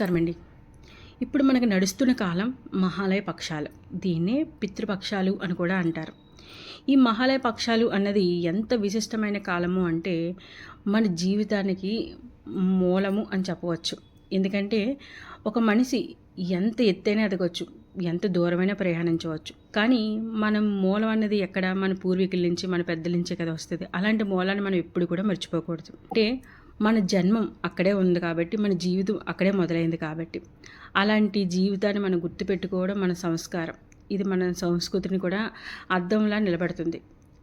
నమస్కారమండి. ఇప్పుడు మనకు నడుస్తున్న కాలం మహాలయ పక్షాలు. దీన్నే పితృపక్షాలు అని కూడా అంటారు. ఈ మహాలయ పక్షాలు అన్నది ఎంత విశిష్టమైన కాలము అంటే మన జీవితానికి మూలము అని చెప్పవచ్చు. ఎందుకంటే ఒక మనిషి ఎంత ఎత్తైనా ఎదగవచ్చు ఎంత దూరమైనా ప్రయాణించవచ్చు. కానీ మనం మూలం అన్నది ఎక్కడ? మన పూర్వీకుల నుంచి మన పెద్దల నుంచే కదా వస్తుంది. అలాంటి మూలాన్ని మనం ఎప్పుడు కూడా మర్చిపోకూడదు. అంటే మన జన్మం అక్కడే ఉంది కాబట్టి మన జీవితం అక్కడే మొదలైంది కాబట్టి. అలాంటి జీవితాన్ని మనం గుర్తుపెట్టుకోవడం మన సంస్కారం. ఇది మన సంస్కృతిని కూడా అర్థంలా నిలబడుతుంది.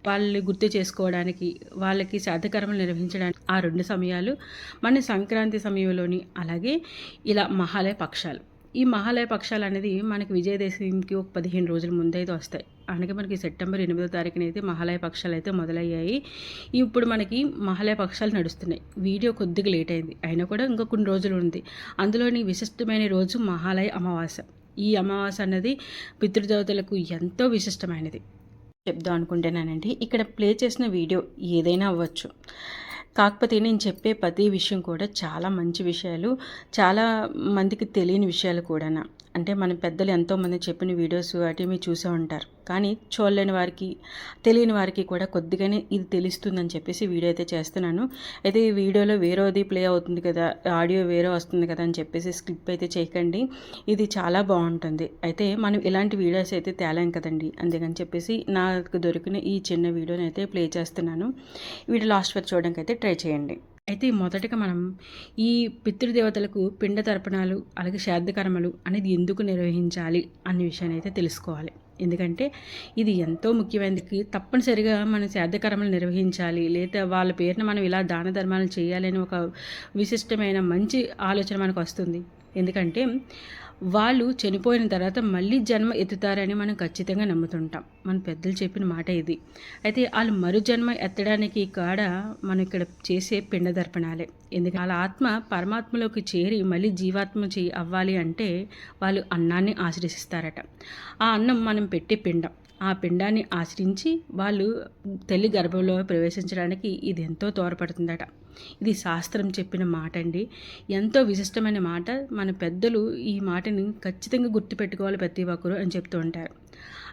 వాళ్ళని గుర్తు చేసుకోవడానికి వాళ్ళకి శ్రాద్ధకర్మలు నిర్వహించడానికి ఆ రెండు సమయాలు మన సంక్రాంతి సమయంలోని అలాగే ఇలా మహాలయ పక్షాలు. ఈ మహాలయ పక్షాలు అనేది మనకి విజయదశమికి ఒక పదిహేను రోజుల ముందైతే వస్తాయి. అనగా మనకి సెప్టెంబర్ ఎనిమిదో తారీఖున అయితే మహాలయ పక్షాలు అయితే మొదలయ్యాయి. ఇప్పుడు మనకి మహాలయ పక్షాలు నడుస్తున్నాయి. వీడియో కొద్దిగా లేట్ అయింది. అయినా కూడా ఇంకా కొన్ని రోజులు ఉంది. అందులోని విశిష్టమైన రోజు మహాలయ అమావాస్య. ఈ అమావాస్య అన్నది పితృదేవతలకు ఎంతో విశిష్టమైనది. చెప్దాం అనుకుంటున్నానండి. ఇక్కడ ప్లే చేసిన వీడియో ఏదైనా అవ్వచ్చు. కాకపోతే నేను చెప్పే ప్రతి విషయం కూడా చాలా మంచి విషయాలు చాలా మందికి తెలియని విషయాలు కూడా అంటే మన పెద్దలు ఎంతోమంది చెప్పిన వీడియోస్ వాటి మీరు చూసే ఉంటారు. కానీ చూడలేని వారికి తెలియని వారికి కూడా కొద్దిగానే ఇది తెలుస్తుందని చెప్పేసి వీడియో అయితే చేస్తున్నాను. అయితే ఈ వీడియోలో వేరేది ప్లే అవుతుంది కదా ఆడియో వేరే వస్తుంది కదా అని చెప్పేసి స్కిప్ అయితే చేయకండి. ఇది చాలా బాగుంటుంది. అయితే మనం ఇలాంటి వీడియోస్ అయితే తేలాం కదండి. అందుకని చెప్పేసి నాకు దొరికిన ఈ చిన్న వీడియోని అయితే ప్లే చేస్తున్నాను. వీడియో లాస్ట్ వరకు చూడడానికి అయితే ట్రై చేయండి. అయితే మొదటగా మనం ఈ పితృదేవతలకు పిండ తర్పణాలు అలాగే శ్రాద్ధకర్మలు అనేది ఎందుకు నిర్వహించాలి అనే విషయాన్ని అయితే తెలుసుకోవాలి. ఎందుకంటే ఇది ఎంతో ముఖ్యమైనది. తప్పనిసరిగా మనం శ్రాద్ధకర్మలు నిర్వహించాలి. లేదా వాళ్ళ పేరున మనం ఇలా దాన ధర్మాలు చేయాలని ఒక విశిష్టమైన మంచి ఆలోచన మనకు వస్తుంది. ఎందుకంటే వాళ్ళు చనిపోయిన తర్వాత మళ్ళీ జన్మ ఎత్తుతారని మనం ఖచ్చితంగా నమ్ముతుంటాం. మన పెద్దలు చెప్పిన మాట ఇది. అయితే వాళ్ళు మరు జన్మ ఎత్తడానికి కాడ మనం ఇక్కడ చేసే పిండ దర్పణాలే ఎందుకంటే వాళ్ళ ఆత్మ పరమాత్మలోకి చేరి మళ్ళీ జీవాత్మ చేయి అవ్వాలి అంటే వాళ్ళు అన్నాన్ని ఆశ్రయిస్తారట. ఆ అన్నం మనం పెట్టే పిండం. ఆ పిండాన్ని ఆశ్రయించి వాళ్ళు తల్లి గర్భంలో ప్రవేశించడానికి ఇది ఎంతో తోడ్పడుతుందట. ఇది శాస్త్రం చెప్పిన మాట అండి ఎంతో విశిష్టమైన మాట. మన పెద్దలు ఈ మాటని ఖచ్చితంగా గుర్తుపెట్టుకోవాలి ప్రతి ఒక్కరు అని చెప్తూ ఉంటారు.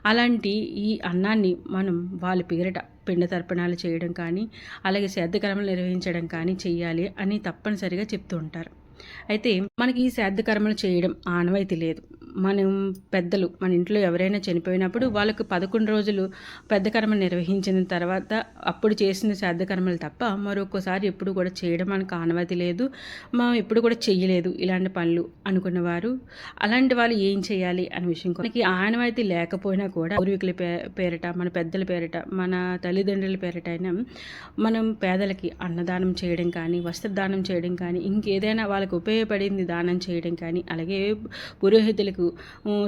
అలాంటి ఈ అన్నాన్ని మనం వాళ్ళ పేరిట పిండ తర్పణాలు చేయడం కానీ అలాగే శ్రద్ధకర్మలు నిర్వహించడం కానీ చేయాలి అని తప్పనిసరిగా చెప్తూ ఉంటారు. అయితే మనకి ఈ శ్రాద్ధ కర్మలు చేయడం ఆనవాయితీ లేదు. మనం పెద్దలు మన ఇంట్లో ఎవరైనా చనిపోయినప్పుడు వాళ్ళకు పదకొండు రోజులు పెద్ద కర్మ నిర్వహించిన తర్వాత అప్పుడు చేసిన శ్రాద్ధ కర్మలు తప్ప మరొకసారి ఎప్పుడు కూడా చేయడం మనకు ఆనవాయితీ లేదు. మనం ఎప్పుడు కూడా చెయ్యలేదు ఇలాంటి పనులు అనుకున్నవారు. అలాంటి వాళ్ళు ఏం చేయాలి అనే విషయం మనకి ఆనవాయితీ లేకపోయినా కూడా పూర్వీకుల పేరిట మన పెద్దల పేరిట మన తల్లిదండ్రుల పేరిట అయినా మనం పేదలకి అన్నదానం చేయడం కానీ వస్త్రదానం చేయడం కానీ ఇంకేదైనా వాళ్ళకు ఉపయోగపడింది దానం చేయడం కానీ అలాగే పురోహితులకు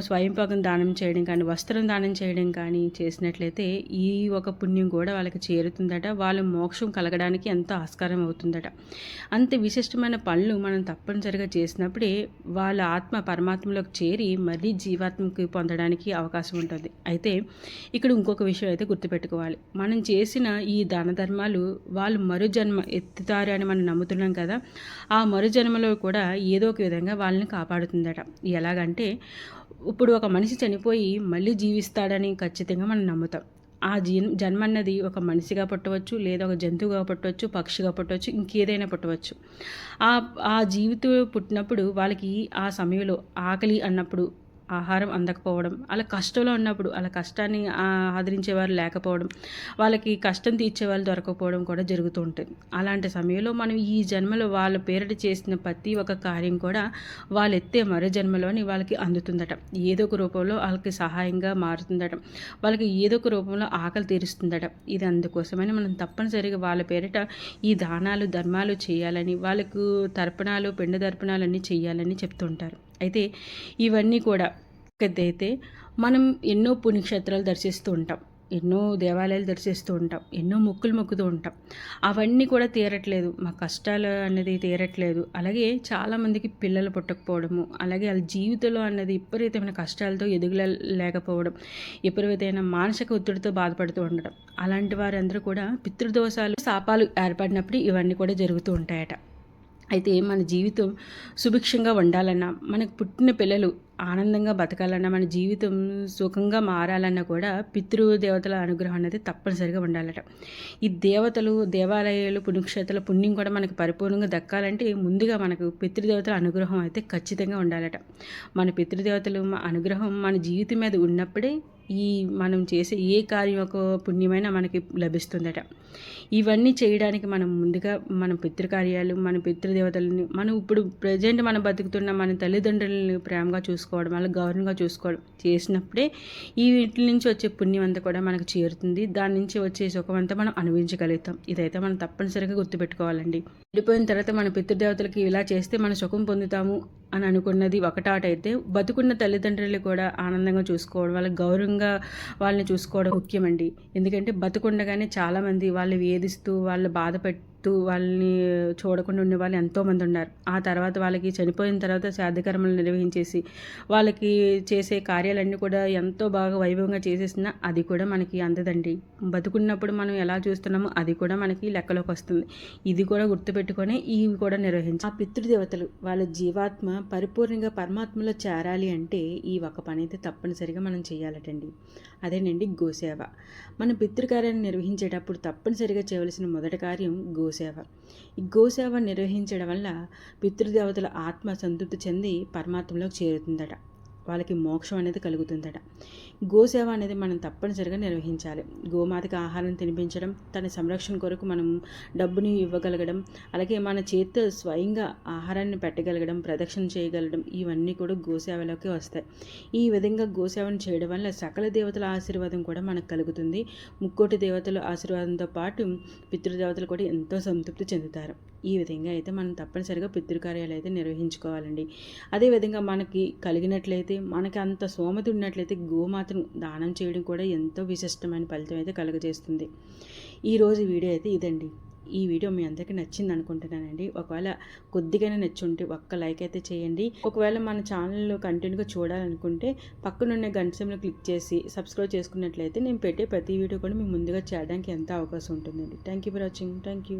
స్వయంపాకం దానం చేయడం కానీ వస్త్రం దానం చేయడం కానీ చేసినట్లయితే ఈ ఒక పుణ్యం కూడా వాళ్ళకి చేరుతుందట. వాళ్ళ మోక్షం కలగడానికి ఎంతో ఆస్కారం అవుతుందట. అంత విశిష్టమైన పనులు మనం తప్పనిసరిగా చేసినప్పుడే వాళ్ళ ఆత్మ పరమాత్మలోకి చేరి మళ్ళీ జీవాత్మకి పొందడానికి అవకాశం ఉంటుంది. అయితే ఇక్కడ ఇంకొక విషయం అయితే గుర్తుపెట్టుకోవాలి. మనం చేసిన ఈ దాన ధర్మాలు వాళ్ళు మరుజన్మ ఎత్తుతారు అని మనం నమ్ముతున్నాం కదా. ఆ మరుజన్మలో కూడా ఏదో ఒక విధంగా వాళ్ళని కాపాడుతుందట. ఎలాగంటే ఇప్పుడు ఒక మనిషి చనిపోయి మళ్ళీ జీవిస్తాడని ఖచ్చితంగా మనం నమ్ముతాం. ఆ జీన్ జన్మ అన్నది ఒక మనిషిగా పుట్టవచ్చు లేదా ఒక జంతువుగా పుట్టవచ్చు పక్షిగా పుట్టవచ్చు ఇంకేదైనా పుట్టవచ్చు. ఆ ఆ జీవితం పుట్టినప్పుడు వాళ్ళకి ఆ సమయంలో ఆకలి అన్నప్పుడు ఆహారం అందకపోవడం అలా కష్టంలో ఉన్నప్పుడు అలా కష్టాన్ని ఆదరించేవారు లేకపోవడం వాళ్ళకి కష్టం తీర్చేవాళ్ళు దొరకకపోవడం కూడా జరుగుతూ ఉంటుంది. అలాంటి సమయంలో మనం ఈ జన్మలో వాళ్ళ పేరిట చేసిన ప్రతి ఒక్క కార్యం కూడా వాళ్ళు ఎత్తే మరో జన్మలోని వాళ్ళకి అందుతుందట. ఏదో ఒక రూపంలో వాళ్ళకి సహాయంగా మారుతుందట. వాళ్ళకి ఏదో ఒక రూపంలో ఆకలి తీరుస్తుందట. ఇది అందుకోసమని మనం తప్పనిసరిగా వాళ్ళ పేరిట ఈ దానాలు ధర్మాలు చేయాలని వాళ్ళకు తర్పణాలు పిండ తర్పణాలు అన్నీ చేయాలని చెప్తుంటారు. అయితే ఇవన్నీ కూడా అయితే మనం ఎన్నో పుణ్యక్షేత్రాలు దర్శిస్తూ ఉంటాం. ఎన్నో దేవాలయాలు దర్శిస్తూ ఉంటాం. ఎన్నో మొక్కులు మొక్కుతూ ఉంటాం. అవన్నీ కూడా తీరట్లేదు. మా కష్టాలు అన్నది తీరట్లేదు. అలాగే చాలామందికి పిల్లలు పుట్టకపోవడము అలాగే వాళ్ళ జీవితంలో అన్నది విపరీతమైన కష్టాలతో ఎదుగులేకపోవడం విపరీతమైన మానసిక ఒత్తిడితో బాధపడుతూ ఉండడం అలాంటి వారందరూ కూడా పితృదోషాలు శాపాలు ఏర్పడినప్పుడు ఇవన్నీ కూడా జరుగుతూ ఉంటాయట. అయితే మన జీవితం సుభిక్షంగా ఉండాలన్నా మనకు పుట్టిన పిల్లలు ఆనందంగా బతకాలన్నా మన జీవితం సుఖంగా మారాలన్నా కూడా పితృదేవతల అనుగ్రహం అనేది తప్పనిసరిగా ఉండాలట ఈ దేవతలు దేవాలయాలు పుణ్యక్షేత్రాల పుణ్యం కూడా మనకు పరిపూర్ణంగా దక్కాలంటే ముందుగా మనకు పితృదేవతల అనుగ్రహం అయితే ఖచ్చితంగా ఉండాలట. మన పితృదేవతలు అనుగ్రహం మన జీవితం మీద ఉన్నప్పుడే ఈ మనం చేసే ఏ కార్యం ఒక పుణ్యమైనా మనకి లభిస్తుందట. ఇవన్నీ చేయడానికి మనం ముందుగా మన పితృకార్యాలు మన పితృదేవతలని మనం ఇప్పుడు ప్రజెంట్ మనం బతుకుతున్న మన తల్లిదండ్రులని ప్రేమగా చూసుకోవడం అలా గౌరవంగా చూసుకోవడం చేసినప్పుడే ఈ వీటి నుంచి వచ్చే పుణ్యం అంతా కూడా మనకు చేరుతుంది. దాని నుంచి వచ్చే సుఖం అంతా మనం అనుభవించగలుగుతాం. ఇదైతే మనం తప్పనిసరిగా గుర్తుపెట్టుకోవాలండి. వెళ్ళిపోయిన తర్వాత మన పితృదేవతలకి ఇలా చేస్తే మన సుఖం పొందుతాము. అని అనుకున్నది ఒకటాటైతే బతుకున్న తల్లిదండ్రులు కూడా ఆనందంగా చూసుకోవడం వాళ్ళకి గౌరవంగా వాళ్ళని చూసుకోవడం ముఖ్యమండి. ఎందుకంటే బతుకుండగానే చాలామంది వాళ్ళు వేధిస్తూ వాళ్ళు బాధపెట్టి చెప్తూ వాళ్ళని చూడకుండా ఉండే వాళ్ళు ఎంతోమంది ఉన్నారు. ఆ తర్వాత వాళ్ళకి చనిపోయిన తర్వాత శ్రాద్ధకర్మలు నిర్వహించేసి వాళ్ళకి చేసే కార్యాలన్నీ కూడా ఎంతో బాగా వైభవంగా చేసేసినా అది కూడా మనకి అందదండి. బతుకున్నప్పుడు మనం ఎలా చూస్తున్నామో అది కూడా మనకి లెక్కలోకి వస్తుంది. ఇది కూడా గుర్తుపెట్టుకొని ఇవి కూడా నిర్వహించి ఆ పితృదేవతలు వాళ్ళ జీవాత్మ పరిపూర్ణంగా పరమాత్మలో చేరాలి అంటే ఈ ఒక పని అయితే తప్పనిసరిగా మనం చేయాలటండి. అదేనండి గోసేవ. మన పితృకార్యాన్ని నిర్వహించేటప్పుడు తప్పనిసరిగా చేయవలసిన మొదటి కార్యం గోసేవ గోసేవ. ఈ గోసేవ నిర్వహించడం వల్ల పితృదేవతల ఆత్మ సంతృప్తి చెంది పరమాత్మలోకి చేరుతుందట. వాళ్ళకి మోక్షం అనేది కలుగుతుందట. గోసేవ అనేది మనం తప్పనిసరిగా నిర్వహించాలి. గోమాతకి ఆహారం తినిపించడం తన సంరక్షణ కొరకు మనం డబ్బుని ఇవ్వగలగడం అలాగే మన చేతితో స్వయంగా ఆహారాన్ని పెట్టగలగడం ప్రదక్షిణ చేయగలగడం ఇవన్నీ కూడా గోసేవలోకి వస్తాయి. ఈ విధంగా గోసేవను చేయడం వల్ల సకల దేవతల ఆశీర్వాదం కూడా మనకు కలుగుతుంది. ముక్కోటి దేవతల ఆశీర్వాదంతో పాటు పితృదేవతలు కూడా ఎంతో సంతృప్తి చెందుతారు. ఈ విధంగా అయితే మనం తప్పనిసరిగా పితృకార్యాలు అయితే నిర్వహించుకోవాలండి. అదేవిధంగా మనకి కలిగినట్లయితే మనకి అంత సోమతి ఉన్నట్లయితే గోమాతను దానం చేయడం కూడా ఎంతో విశిష్టమైన ఫలితం అయితే కలుగజేస్తుంది. ఈరోజు వీడియో అయితే ఇదండి. ఈ వీడియో మీ అందరికీ నచ్చింది అనుకుంటున్నానండి. ఒకవేళ కొద్దిగానే నచ్చుంటే ఒక్క లైక్ అయితే చేయండి. ఒకవేళ మన ఛానల్ కంటిన్యూగా చూడాలనుకుంటే పక్కనున్న గంటసంలో క్లిక్ చేసి సబ్స్క్రైబ్ చేసుకున్నట్లయితే నేను పెట్టే ప్రతి వీడియో కూడా మీ ముందుగా చేయడానికి ఎంత అవకాశం ఉంటుందండి. Thank you for watching. Thank you